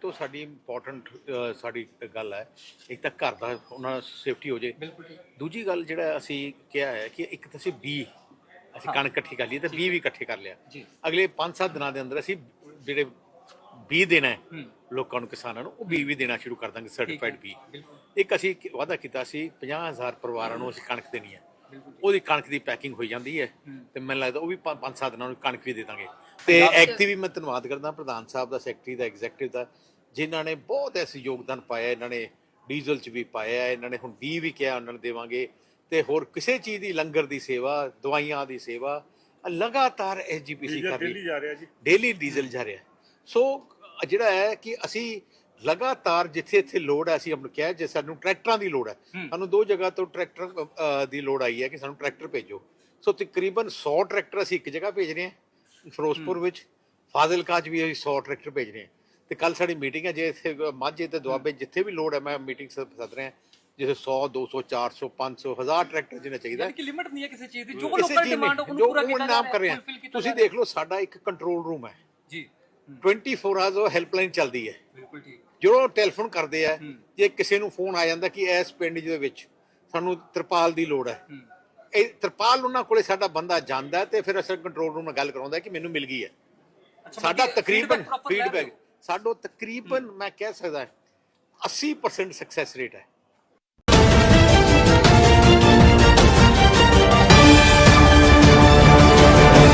ਤੋਂ ਸਾਡੀ ਇੰਪੋਰਟੈਂਟ ਸਾਡੀ ਗੱਲ ਹੈ ਇੱਕ ਤਾਂ ਘਰ ਦਾ ਉਹਨਾਂ ਸੇਫਟੀ ਹੋ ਜੇ। ਦੂਜੀ ਗੱਲ ਜਿਹੜਾ ਅਸੀਂ ਕਿਹਾ ਹੈ ਕਿ ਇੱਕ ਤਾਂ ਅਸੀਂ ਬੀ ਅਸੀਂ ਕਣਕ ਇਕੱਠੀ ਕਰ ਲਈ ਤੇ ਬੀ ਵੀ ਇਕੱਠੇ ਕਰ ਲਿਆ। ਅਗਲੇ 5-7 ਦਿਨਾਂ ਦੇ ਅੰਦਰ ਅਸੀਂ ਜਿਹੜੇ ਬੀ ਦੇਣਾ ਹੈ ਲੋਕਾਂ ਨੂੰ ਕਿਸਾਨਾਂ ਨੂੰ ਉਹ ਬੀ ਵੀ ਦੇਣਾ ਸ਼ੁਰੂ ਕਰ ਦਾਂਗੇ ਸਰਟੀਫਾਈਡ ਬੀ ਇੱਕ ਅਸੀਂ ਵਾਅਦਾ ਕੀਤਾ ਸੀ 50000 ਪਰਿਵਾਰਾਂ ਨੂੰ ਅਸੀਂ ਕਣਕ ਦੇਣੀ ਹੈ। ਉਹਦੀ ਕਣਕ ਦੀ ਪੈਕਿੰਗ ਹੋਈ ਜਾਂਦੀ ਹੈ। ਤੇ ਮੈਨੂੰ ਲੱਗਦਾ ਉਹ ਵੀ 5-7 ਦਿਨਾਂ ਨੂੰ ਕਣਕ ਵੀ ਦੇ ਦਾਂਗੇ। ਤੇ ਐਕਟਿਵ ਵੀ ਮੈਂ ਧੰਨਵਾਦ ਕਰਦਾ ਪ੍ਰਧਾਨ ਸਾਹਿਬ ਦਾ ਸੈਕਟਰੀ ਦਾ ਐਗਜ਼ੈਕਟਿਵ ਦਾ ਜਿਨ੍ਹਾਂ ਨੇ ਬਹੁਤ ਐਸੀ ਯੋਗਦਾਨ ਪਾਇਆ ਇਹਨਾਂ ਨੇ ਡੀਜ਼ਲ 'ਚ ਵੀ ਪਾਇਆ ਇਹਨਾਂ ਨੇ ਹੁਣ ਬੀ ਵੀ ਕਿਹਾ ਉਹਨਾਂ ਨੂੰ ਦੇਵਾਂਗੇ। ਤੇ ਹੋਰ ਕਿਸੇ ਚੀਜ਼ ਦੀ ਲੰਗਰ ਦੀ ਸੇਵਾ ਦਵਾਈਆਂ ਦੀ ਸੇਵਾ ਲਗਾਤਾਰ ਐਸਜੀਪੀਸੀ ਕਰ ਰਹੀ ਦਿੱਲੀ ਜਾ ਰਿਹਾ ਜੀ। ਡੇਲੀ ਡੀਜ਼ਲ ਜਾ ਰਿਹਾ। ਸੋ ਜਿਹੜਾ ਹੈ ਕਿ ਅਸੀਂ ਲਗਾਤਾਰ ਜਿੱਥੇ ਇੱਥੇ ਲੋੜ ਹੈ ਅਸੀਂ ਆਪਨੂੰ ਕਿਹਾ ਜੇ ਸਾਨੂੰ ਟਰੈਕਟਰਾਂ ਦੀ ਲੋੜ ਹੈ। ਸਾਨੂੰ ਦੋ ਜਗ੍ਹਾ ਤੋਂ ਟਰੈਕਟਰ ਦੀ ਲੋੜ ਆਈ ਹੈ ਕਿ ਸਾਨੂੰ ਟਰੈਕਟਰ ਭੇਜੋ। ਸੋ ਤਕਰੀਬਨ 100 ਟਰੈਕਟਰ ਅਸੀਂ ਇੱਕ ਜਗ੍ਹਾ ਭੇਜ ਰਹੇ ਹਾਂ ਫਿਰੋਜ਼ਪੁਰ ਵਿੱਚ ਫਾਜ਼ਿਲਕਾ 'ਚ ਵੀ ਅਸੀਂ 100 ਟਰੈਕਟਰ ਭੇਜ ਰਹੇ ਹਾਂ ਤੇ ਕੱਲ ਸਾਡੀ ਮੀਟਿੰਗ ਹੈ ਜੇ ਇੱਥੇ ਮਾਝੇ ਤੇ ਦੁਆਬੇ ਜਿੱਥੇ ਵੀ ਲੋੜ ਹੈ ਮੈਂ ਮੀਟਿੰਗ ਸੱਦ ਰਿਹਾ ਜਿਵੇਂ 100 200 400 500 1000 ਟਰੈਕਟਰ ਜਿੰਨਾ ਚਾਹੀਦਾ ਕਿ ਲਿਮਿਟ ਨਹੀਂ ਹੈ ਕਿਸੇ ਚੀਜ਼ ਦੀ ਜੋ ਲੋਕਲ ਚੀਜ਼ ਡਿਮਾਂਡ ਉਹਨੂੰ ਪੂਰਾ ਕੀਤਾ ਨਾਮ ਕਰ ਰਹੇ ਤੁਸੀਂ। ਦੇਖ ਲਓ ਸਾਡਾ ਇੱਕ ਕੰਟਰੋਲ ਰੂਮ ਹੈ। ਜੀ। 24 ਆਵਰਸ ਹੈਲਪਲਾਈਨ ਚੱਲਦੀ ਹੈ। ਬਿਲਕੁਲ ਠੀਕ। ਜਦੋਂ ਟੈਲੀਫੋਨ ਕਰਦੇ ਆ। ਜੇ ਕਿਸੇ ਨੂੰ ਫੋਨ ਆ ਜਾਂਦਾ ਕਿ ਇਸ ਪਿੰਡ ਦੇ ਵਿੱਚ ਸਾਨੂੰ ਤਰਪਾਲ ਦੀ ਲੋੜ ਹੈ। ਇਹ ਤਰਪਾਲ ਉਹਨਾਂ ਕੋਲੇ ਸਾਡਾ ਬੰਦਾ ਜਾਂਦਾ ਤੇ ਫਿਰ ਅਸਰ ਕੰਟਰੋਲ ਰੂਮ ਨਾਲ ਗੱਲ ਕਰਾਉਂਦਾ ਕਿ ਮੈਨੂੰ ਮਿਲ ਗਈ ਹੈ। ਸਾਡਾ ਤਕਰੀਬਨ ਫੀਡਬੈਕ ਸਾਡੋ ਤਕਰੀਬਨ ਮੈਂ ਕਹਿ ਸਕਦਾ 80% ਸਕਸੈਸ ਰੇਟ ਹੈ।